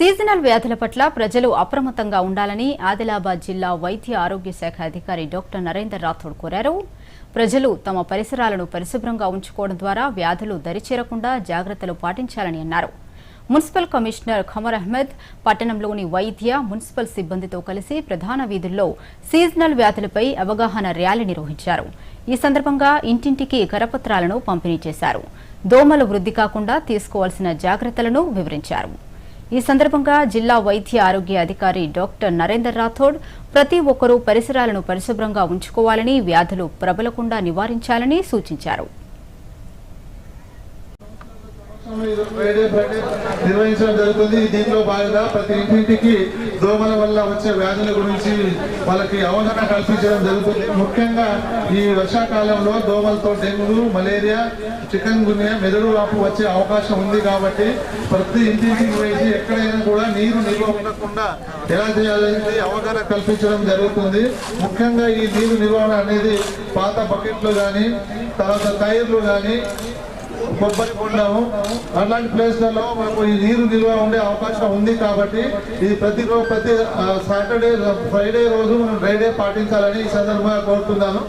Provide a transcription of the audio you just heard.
Seasonal వ్యాధుల పట్ల ప్రజలు అప్రమత్తంగా ఉండాలని ఆదిలాబాద్ జిల్లా వైద్య ఆరోగ్య శాఖ అధికారి డాక్టర్ నరేందర్ రాథోడ్ కోరారు. ప్రజలు తమ పరిసరాలను పరిశుభ్రంగా ఉంచుకోవడం ద్వారా వ్యాధులు దరిచేరకుండా జాగ్రత్తలు పాటించాలని అన్నారు. మున్సిపల్ కమిషనర్ ఖమర్ అహ్మద్ పట్టణంలోని వైద్య మున్సిపల్ సిబ్బందితో కలిసి ప్రధాన వీధుల్లో సీజనల్ వ్యాధులపై అవగాహన ర్యాలీ నిర్వహించారు. ఈ సందర్భంగా ఇంటింటికి కరపత్రాలను పంపిణీ చేశారు. దోమలు వృద్ధి కాకుండా తీసుకోవాల్సిన జాగ్రత్తలను వివరించారు. ఈ సందర్భంగా జిల్లా వైద్య ఆరోగ్య అధికారి డాక్టర్ నరేందర్ రాథోడ్ ప్రతి ఒక్కరూ పరిసరాలను పరిశుభ్రంగా ఉంచుకోవాలని వ్యాధులు ప్రబలకుండా నివారించాలని సూచించారు. ఫ్రైడే ఫ్రైడే నిర్వహించడం జరుగుతుంది. దీంట్లో భాగంగా ప్రతి ఇంటింటికి దోమల వల్ల వచ్చే వ్యాధుల గురించి వాళ్ళకి అవగాహన కల్పించడం జరుగుతుంది. ముఖ్యంగా ఈ వర్షాకాలంలో దోమలతో డెంగ్యూ మలేరియా చికెన్ గున్యా మెదడు వాపు వచ్చే అవకాశం ఉంది కాబట్టి ప్రతి ఇంటింటికి వేసి ఎక్కడైనా కూడా నీరు నిల్వ ఉండకుండా ఎలా చేయాలనేది అవగాహన కల్పించడం జరుగుతుంది. ముఖ్యంగా ఈ నీరు నిర్వహణ అనేది పాత బకెట్లు కానీ తర్వాత టైర్లు కానీ కొబ్బరి బొండము అలాంటి ప్లేస్లలో మనకు ఈ నీరు నిల్వ ఉండే అవకాశం ఉంది కాబట్టి ఇది ప్రతి రోజు ప్రతి సాటర్డే ఫ్రైడే రోజు మనం డ్రైడే పాటించాలని ఈ సందర్భంగా కోరుతున్నాను.